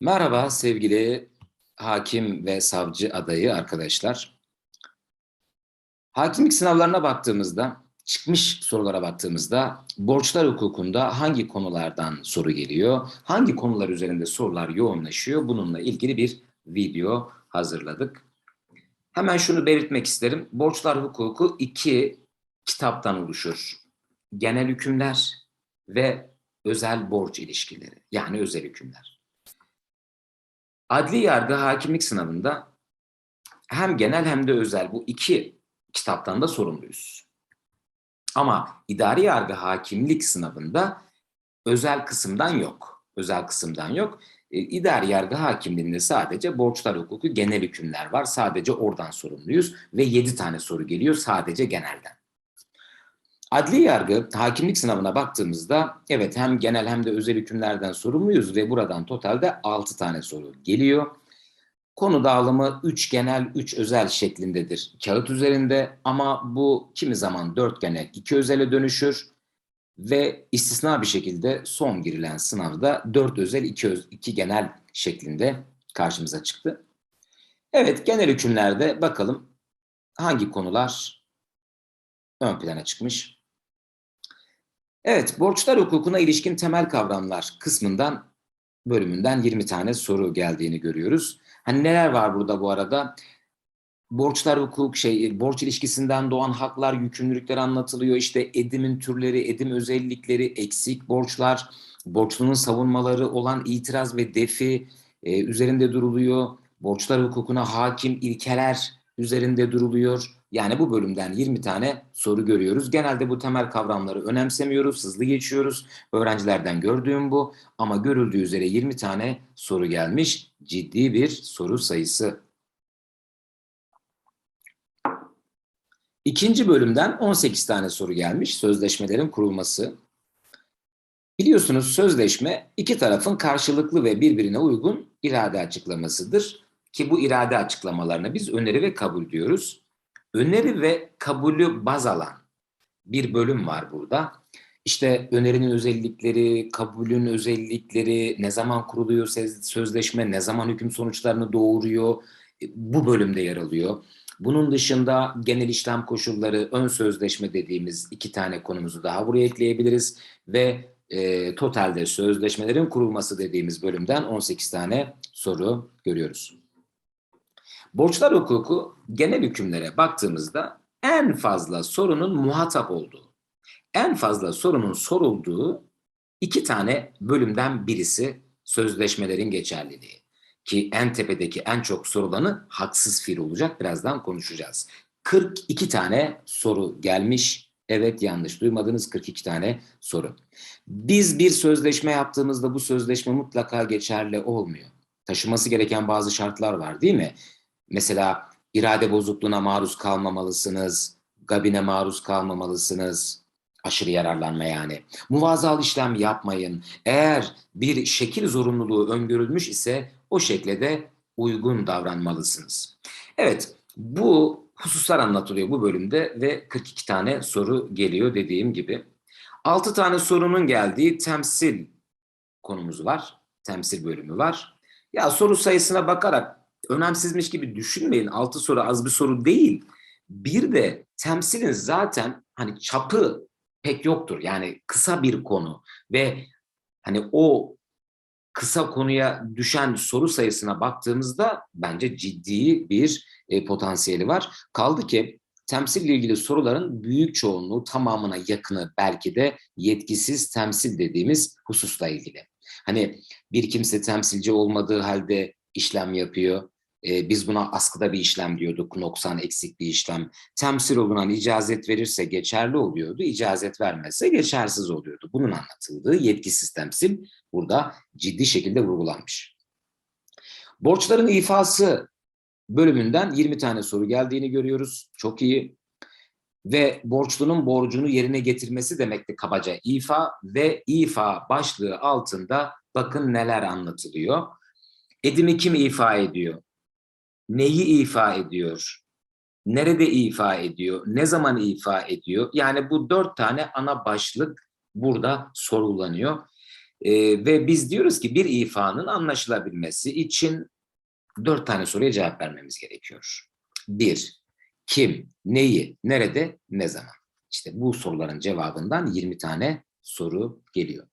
Merhaba sevgili hakim ve savcı adayı arkadaşlar. Hakimlik sınavlarına baktığımızda, çıkmış sorulara baktığımızda borçlar hukukunda hangi konulardan soru geliyor, hangi konular üzerinde sorular yoğunlaşıyor bununla ilgili bir video hazırladık. Hemen şunu belirtmek isterim. Borçlar hukuku iki kitaptan oluşur. Genel hükümler ve özel borç ilişkileri yani özel hükümler. Adli yargı hakimlik sınavında hem genel hem de özel bu iki kitaptan da sorumluyuz. Ama idari yargı hakimlik sınavında özel kısımdan yok. Özel kısımdan yok. E, İdari yargı hakimliğinde sadece borçlar hukuku genel hükümler var. Sadece oradan sorumluyuz ve 7 tane soru geliyor sadece genelden. Adli yargı hakimlik sınavına baktığımızda evet hem genel hem de özel hükümlerden sorumluyuz ve buradan totalde 6 tane soru geliyor. Konu dağılımı 3 genel 3 özel şeklindedir kağıt üzerinde ama bu kimi zaman 4 genel 2 özele dönüşür ve istisna bir şekilde son girilen sınavda 4 özel 2, öz, 2 genel şeklinde karşımıza çıktı. Evet genel hükümlerde bakalım hangi konular ön plana çıkmış. Evet, borçlar hukukuna ilişkin temel kavramlar kısmından bölümünden 20 tane soru geldiğini görüyoruz. Hani neler var burada bu arada? Borçlar hukuk şey borç ilişkisinden doğan haklar, yükümlülükler anlatılıyor. İşte edimin türleri, edim özellikleri, eksik borçlar, borçlunun savunmaları olan itiraz ve defi e, üzerinde duruluyor. Borçlar hukukuna hakim ilkeler üzerinde duruluyor. Yani bu bölümden 20 tane soru görüyoruz. Genelde bu temel kavramları önemsemiyoruz, hızlı geçiyoruz. Öğrencilerden gördüğüm bu. Ama görüldüğü üzere 20 tane soru gelmiş. Ciddi bir soru sayısı. İkinci bölümden 18 tane soru gelmiş. Sözleşmelerin kurulması. Biliyorsunuz sözleşme iki tarafın karşılıklı ve birbirine uygun irade açıklamasıdır. Ki bu irade açıklamalarına biz öneri ve kabul diyoruz. Öneri ve kabulü baz alan bir bölüm var burada. İşte önerinin özellikleri, kabulün özellikleri, ne zaman kuruluyor sözleşme, ne zaman hüküm sonuçlarını doğuruyor, e, bu bölümde yer alıyor. Bunun dışında genel işlem koşulları, ön sözleşme dediğimiz iki tane konumuzu daha buraya ekleyebiliriz. Ve e, totalde sözleşmelerin kurulması dediğimiz bölümden 18 tane soru görüyoruz. Borçlar hukuku genel hükümlere baktığımızda en fazla sorunun muhatap olduğu, en fazla sorunun sorulduğu iki tane bölümden birisi sözleşmelerin geçerliliği. Ki en tepedeki en çok sorulanı haksız fiil olacak. Birazdan konuşacağız. 42 tane soru gelmiş. Evet yanlış duymadınız 42 tane soru. Biz bir sözleşme yaptığımızda bu sözleşme mutlaka geçerli olmuyor. Taşıması gereken bazı şartlar var değil mi? Mesela irade bozukluğuna maruz kalmamalısınız, gabine maruz kalmamalısınız, aşırı yararlanma yani. Muvazal işlem yapmayın. Eğer bir şekil zorunluluğu öngörülmüş ise o şekle de uygun davranmalısınız. Evet, bu hususlar anlatılıyor bu bölümde ve 42 tane soru geliyor dediğim gibi. 6 tane sorunun geldiği temsil konumuz var. Temsil bölümü var. Ya soru sayısına bakarak önemsizmiş gibi düşünmeyin. 6 soru az bir soru değil. Bir de temsilin zaten hani çapı pek yoktur. Yani kısa bir konu ve hani o kısa konuya düşen soru sayısına baktığımızda bence ciddi bir e, potansiyeli var. Kaldı ki temsille ilgili soruların büyük çoğunluğu tamamına yakını belki de yetkisiz temsil dediğimiz hususla ilgili. Hani bir kimse temsilci olmadığı halde işlem yapıyor. Ee, biz buna askıda bir işlem diyorduk, noksan eksik bir işlem. Temsil olunan icazet verirse geçerli oluyordu, icazet vermezse geçersiz oluyordu. Bunun anlatıldığı yetkisiz temsil burada ciddi şekilde vurgulanmış. Borçların ifası bölümünden 20 tane soru geldiğini görüyoruz. Çok iyi. Ve borçlunun borcunu yerine getirmesi demekti kabaca ifa ve ifa başlığı altında bakın neler anlatılıyor. Edimi kim ifa ediyor? Neyi ifa ediyor? Nerede ifa ediyor? Ne zaman ifa ediyor? Yani bu dört tane ana başlık burada sorulanıyor. Ee, ve biz diyoruz ki bir ifanın anlaşılabilmesi için dört tane soruya cevap vermemiz gerekiyor. Bir, kim, neyi, nerede, ne zaman? İşte bu soruların cevabından 20 tane soru geliyor.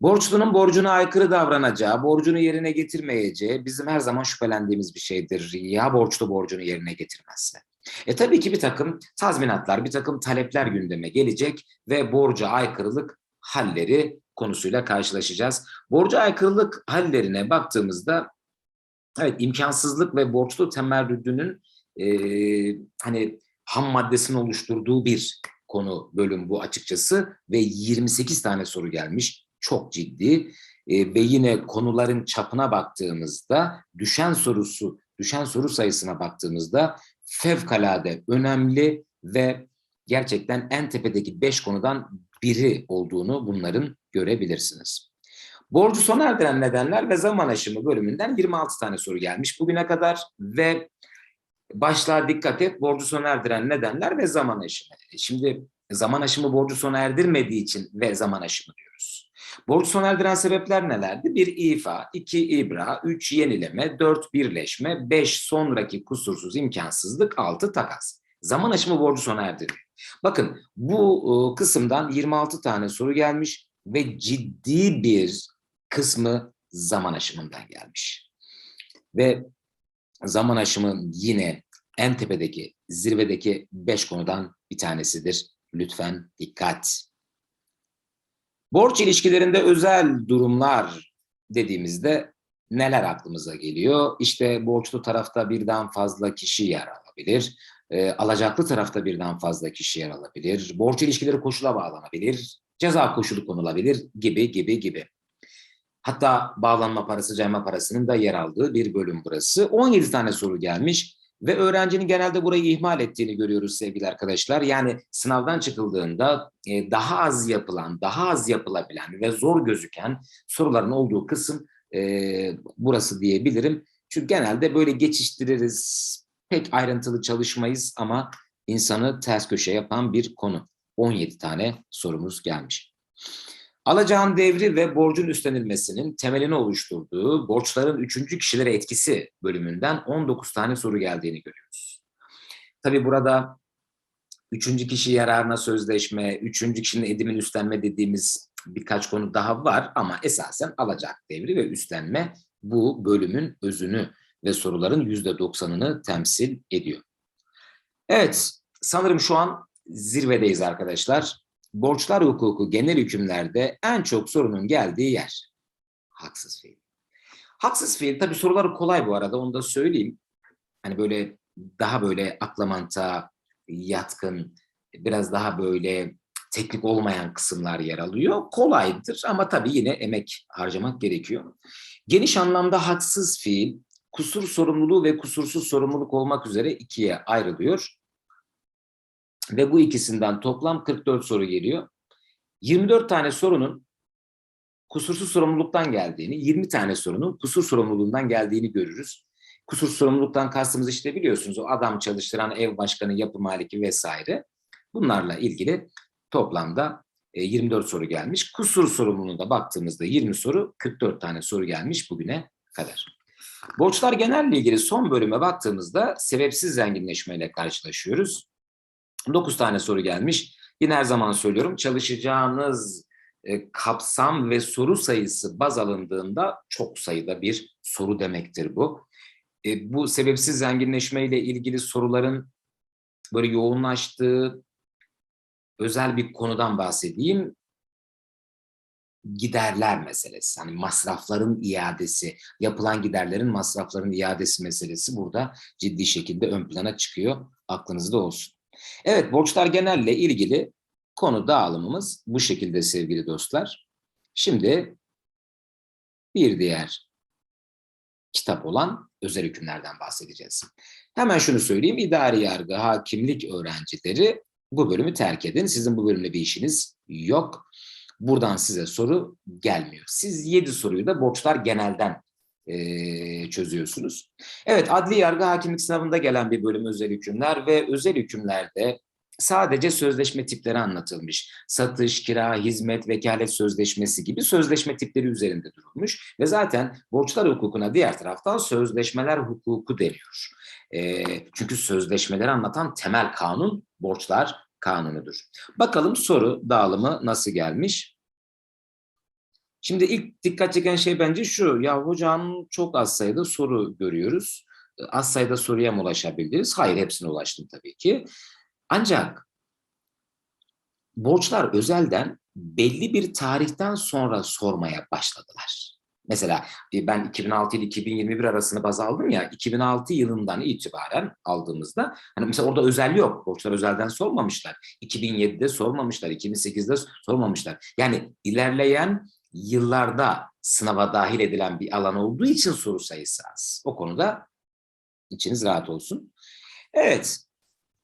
Borçlunun borcuna aykırı davranacağı, borcunu yerine getirmeyeceği bizim her zaman şüphelendiğimiz bir şeydir. Ya borçlu borcunu yerine getirmezse? E tabii ki bir takım tazminatlar, bir takım talepler gündeme gelecek ve borca aykırılık halleri konusuyla karşılaşacağız. Borca aykırılık hallerine baktığımızda evet imkansızlık ve borçlu temerrüdünün e, hani ham maddesini oluşturduğu bir konu bölüm bu açıkçası ve 28 tane soru gelmiş. Çok ciddi e, ve yine konuların çapına baktığımızda düşen sorusu, düşen soru sayısına baktığımızda fevkalade önemli ve gerçekten en tepedeki 5 konudan biri olduğunu bunların görebilirsiniz. Borcu sona erdiren nedenler ve zaman aşımı bölümünden 26 tane soru gelmiş bugüne kadar ve başlığa dikkat et borcu sona erdiren nedenler ve zaman aşımı. Şimdi zaman aşımı borcu sona erdirmediği için ve zaman aşımı diyoruz. Borcu sona erdiren sebepler nelerdi? Bir ifa, iki ibra, üç yenileme, dört birleşme, beş sonraki kusursuz imkansızlık, altı takas. Zaman aşımı borcu sona erdirmiyor. Bakın bu kısımdan 26 tane soru gelmiş ve ciddi bir kısmı zaman aşımından gelmiş. Ve zaman aşımı yine en tepedeki, zirvedeki beş konudan bir tanesidir. Lütfen dikkat. Borç ilişkilerinde özel durumlar dediğimizde neler aklımıza geliyor? İşte borçlu tarafta birden fazla kişi yer alabilir. E, alacaklı tarafta birden fazla kişi yer alabilir. Borç ilişkileri koşula bağlanabilir. Ceza koşulu konulabilir gibi gibi gibi. Hatta bağlanma parası, cayma parasının da yer aldığı bir bölüm burası. 17 tane soru gelmiş ve öğrencinin genelde burayı ihmal ettiğini görüyoruz sevgili arkadaşlar. Yani sınavdan çıkıldığında e, daha az yapılan, daha az yapılabilen ve zor gözüken soruların olduğu kısım e, burası diyebilirim. Çünkü genelde böyle geçiştiririz, pek ayrıntılı çalışmayız ama insanı ters köşe yapan bir konu. 17 tane sorumuz gelmiş. Alacağın devri ve borcun üstlenilmesinin temelini oluşturduğu borçların üçüncü kişilere etkisi bölümünden 19 tane soru geldiğini görüyoruz. Tabii burada üçüncü kişi yararına sözleşme, üçüncü kişinin edimin üstlenme dediğimiz birkaç konu daha var ama esasen alacak devri ve üstlenme bu bölümün özünü ve soruların yüzde doksanını temsil ediyor. Evet, sanırım şu an zirvedeyiz arkadaşlar borçlar hukuku genel hükümlerde en çok sorunun geldiği yer. Haksız fiil. Haksız fiil tabii soruları kolay bu arada onu da söyleyeyim. Hani böyle daha böyle aklamanta yatkın biraz daha böyle teknik olmayan kısımlar yer alıyor. Kolaydır ama tabii yine emek harcamak gerekiyor. Geniş anlamda haksız fiil kusur sorumluluğu ve kusursuz sorumluluk olmak üzere ikiye ayrılıyor. Ve bu ikisinden toplam 44 soru geliyor. 24 tane sorunun kusursuz sorumluluktan geldiğini, 20 tane sorunun kusur sorumluluğundan geldiğini görürüz. Kusur sorumluluktan kastımız işte biliyorsunuz o adam çalıştıran ev başkanı, yapı maliki vesaire. Bunlarla ilgili toplamda 24 e, soru gelmiş. Kusur sorumluluğunda baktığımızda 20 soru, 44 tane soru gelmiş bugüne kadar. Borçlar genelle ilgili son bölüme baktığımızda sebepsiz zenginleşmeyle karşılaşıyoruz. 9 tane soru gelmiş. Yine her zaman söylüyorum çalışacağınız e, kapsam ve soru sayısı baz alındığında çok sayıda bir soru demektir bu. E, bu sebepsiz zenginleşme ile ilgili soruların böyle yoğunlaştığı özel bir konudan bahsedeyim. Giderler meselesi, hani masrafların iadesi, yapılan giderlerin masrafların iadesi meselesi burada ciddi şekilde ön plana çıkıyor. Aklınızda olsun. Evet, borçlar genelle ilgili konu dağılımımız bu şekilde sevgili dostlar. Şimdi bir diğer kitap olan özel hükümlerden bahsedeceğiz. Hemen şunu söyleyeyim, idari yargı, hakimlik öğrencileri bu bölümü terk edin. Sizin bu bölümle bir işiniz yok. Buradan size soru gelmiyor. Siz 7 soruyu da borçlar genelden e, çözüyorsunuz. Evet, adli yargı hakimlik sınavında gelen bir bölüm özel hükümler ve özel hükümlerde sadece sözleşme tipleri anlatılmış. Satış, kira, hizmet, vekalet sözleşmesi gibi sözleşme tipleri üzerinde durulmuş ve zaten borçlar hukukuna diğer taraftan sözleşmeler hukuku deniyor. E, çünkü sözleşmeleri anlatan temel kanun borçlar kanunudur. Bakalım soru dağılımı nasıl gelmiş? Şimdi ilk dikkat çeken şey bence şu. Ya hocam çok az sayıda soru görüyoruz. Az sayıda soruya mı ulaşabildiniz? Hayır hepsine ulaştım tabii ki. Ancak borçlar özelden belli bir tarihten sonra sormaya başladılar. Mesela ben 2006 ile 2021 arasını baz aldım ya 2006 yılından itibaren aldığımızda hani mesela orada özel yok. Borçlar özelden sormamışlar. 2007'de sormamışlar. 2008'de sormamışlar. Yani ilerleyen yıllarda sınava dahil edilen bir alan olduğu için soru sayısı az. O konuda içiniz rahat olsun. Evet,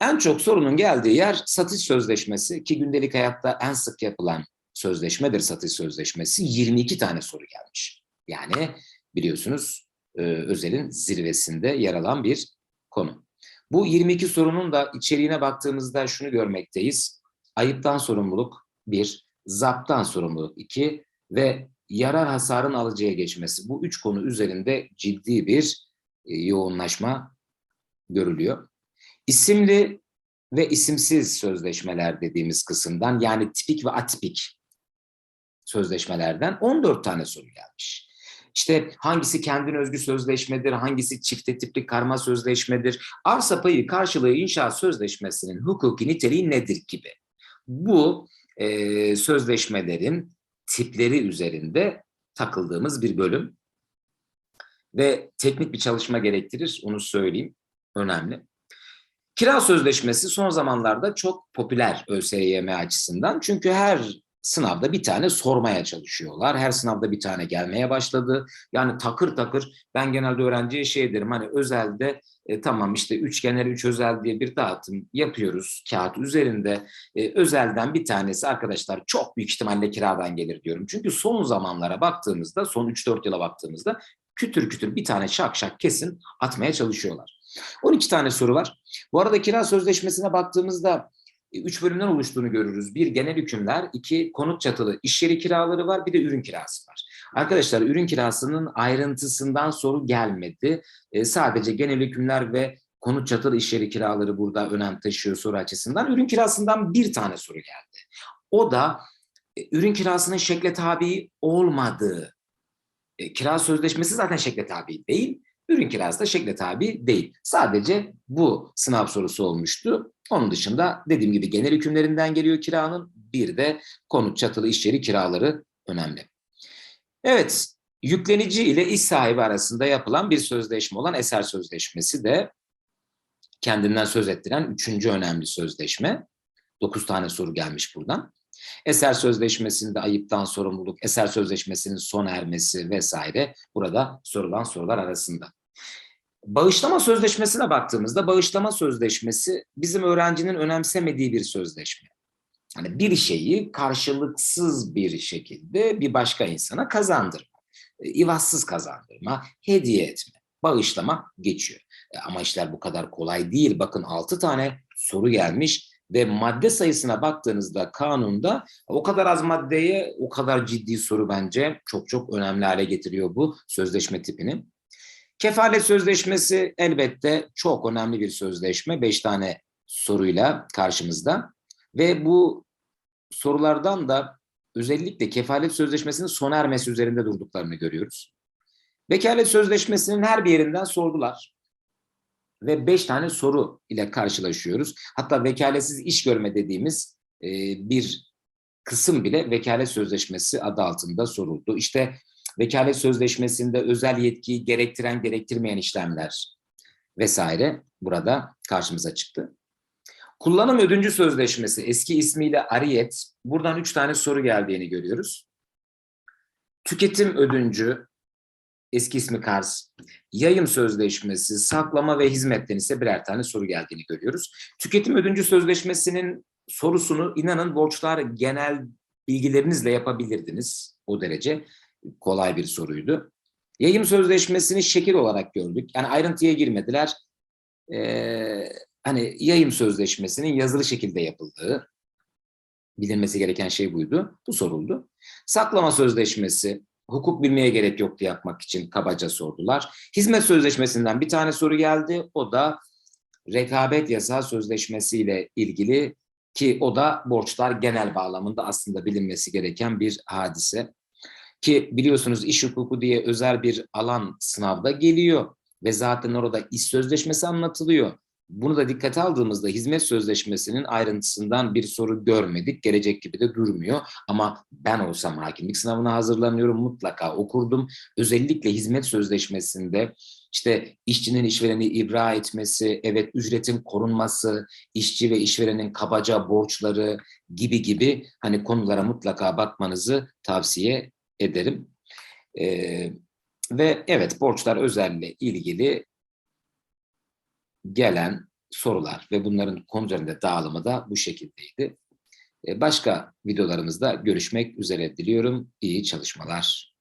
en çok sorunun geldiği yer satış sözleşmesi ki gündelik hayatta en sık yapılan sözleşmedir satış sözleşmesi. 22 tane soru gelmiş. Yani biliyorsunuz e, özelin zirvesinde yer alan bir konu. Bu 22 sorunun da içeriğine baktığımızda şunu görmekteyiz. Ayıptan sorumluluk bir, zaptan sorumluluk iki ve yarar hasarın alıcıya geçmesi. Bu üç konu üzerinde ciddi bir e, yoğunlaşma görülüyor. İsimli ve isimsiz sözleşmeler dediğimiz kısımdan yani tipik ve atipik sözleşmelerden 14 tane soru gelmiş. İşte hangisi kendine özgü sözleşmedir, hangisi çifte tipli karma sözleşmedir, arsa payı karşılığı inşaat sözleşmesinin hukuki niteliği nedir gibi. Bu e, sözleşmelerin tipleri üzerinde takıldığımız bir bölüm ve teknik bir çalışma gerektirir, onu söyleyeyim, önemli. Kira sözleşmesi son zamanlarda çok popüler ÖSYM açısından çünkü her sınavda bir tane sormaya çalışıyorlar. Her sınavda bir tane gelmeye başladı. Yani takır takır ben genelde öğrenciye şey derim hani özelde e, tamam işte üç genel üç özel diye bir dağıtım yapıyoruz kağıt üzerinde. E, özelden bir tanesi arkadaşlar çok büyük ihtimalle kiradan gelir diyorum. Çünkü son zamanlara baktığımızda son 3-4 yıla baktığımızda kütür kütür bir tane şak şak kesin atmaya çalışıyorlar. 12 tane soru var. Bu arada kira sözleşmesine baktığımızda üç bölümden oluştuğunu görürüz. Bir genel hükümler, iki konut çatılı iş yeri kiraları var, bir de ürün kirası var. Arkadaşlar ürün kirasının ayrıntısından soru gelmedi. E, sadece genel hükümler ve konut çatılı iş yeri kiraları burada önem taşıyor soru açısından. Ürün kirasından bir tane soru geldi. O da e, ürün kirasının şekle tabi olmadığı. E, kira sözleşmesi zaten şekle tabi değil. Ürün kirası da şekle tabi değil. Sadece bu sınav sorusu olmuştu. Onun dışında dediğim gibi genel hükümlerinden geliyor kiranın. Bir de konut çatılı iş yeri kiraları önemli. Evet, yüklenici ile iş sahibi arasında yapılan bir sözleşme olan eser sözleşmesi de kendinden söz ettiren üçüncü önemli sözleşme. Dokuz tane soru gelmiş buradan. Eser sözleşmesinde ayıptan sorumluluk, eser sözleşmesinin sona ermesi vesaire burada sorulan sorular arasında. Bağışlama sözleşmesine baktığımızda bağışlama sözleşmesi bizim öğrencinin önemsemediği bir sözleşme. Hani bir şeyi karşılıksız bir şekilde bir başka insana kazandırma, e, ivazsız kazandırma, hediye etme, bağışlama geçiyor. E, ama işler bu kadar kolay değil. Bakın 6 tane soru gelmiş ve madde sayısına baktığınızda kanunda o kadar az maddeye o kadar ciddi soru bence çok çok önemli hale getiriyor bu sözleşme tipini. Kefalet sözleşmesi elbette çok önemli bir sözleşme. Beş tane soruyla karşımızda. Ve bu sorulardan da özellikle kefalet sözleşmesinin sona ermesi üzerinde durduklarını görüyoruz. Vekalet sözleşmesinin her bir yerinden sordular. Ve beş tane soru ile karşılaşıyoruz. Hatta vekaletsiz iş görme dediğimiz e, bir kısım bile vekalet sözleşmesi adı altında soruldu. İşte vekalet sözleşmesinde özel yetkiyi gerektiren gerektirmeyen işlemler vesaire burada karşımıza çıktı. Kullanım ödüncü sözleşmesi eski ismiyle Ariyet. Buradan üç tane soru geldiğini görüyoruz. Tüketim ödüncü eski ismi Kars. Yayım sözleşmesi, saklama ve hizmetten ise birer tane soru geldiğini görüyoruz. Tüketim ödüncü sözleşmesinin sorusunu inanın borçlar genel bilgilerinizle yapabilirdiniz o derece kolay bir soruydu. Yayım sözleşmesini şekil olarak gördük. Yani ayrıntıya girmediler. Ee, hani yayım sözleşmesinin yazılı şekilde yapıldığı bilinmesi gereken şey buydu. Bu soruldu. Saklama sözleşmesi hukuk bilmeye gerek yoktu yapmak için kabaca sordular. Hizmet sözleşmesinden bir tane soru geldi. O da rekabet yasağı sözleşmesiyle ilgili ki o da borçlar genel bağlamında aslında bilinmesi gereken bir hadise. Ki biliyorsunuz iş hukuku diye özel bir alan sınavda geliyor ve zaten orada iş sözleşmesi anlatılıyor. Bunu da dikkate aldığımızda hizmet sözleşmesinin ayrıntısından bir soru görmedik. Gelecek gibi de durmuyor. Ama ben olsam hakimlik sınavına hazırlanıyorum mutlaka okurdum. Özellikle hizmet sözleşmesinde işte işçinin işvereni ibra etmesi, evet ücretin korunması, işçi ve işverenin kabaca borçları gibi gibi hani konulara mutlaka bakmanızı tavsiye ederim. Ee, ve evet borçlar özelle ilgili gelen sorular ve bunların konu üzerinde dağılımı da bu şekildeydi. Ee, Başka videolarımızda görüşmek üzere diliyorum. İyi çalışmalar.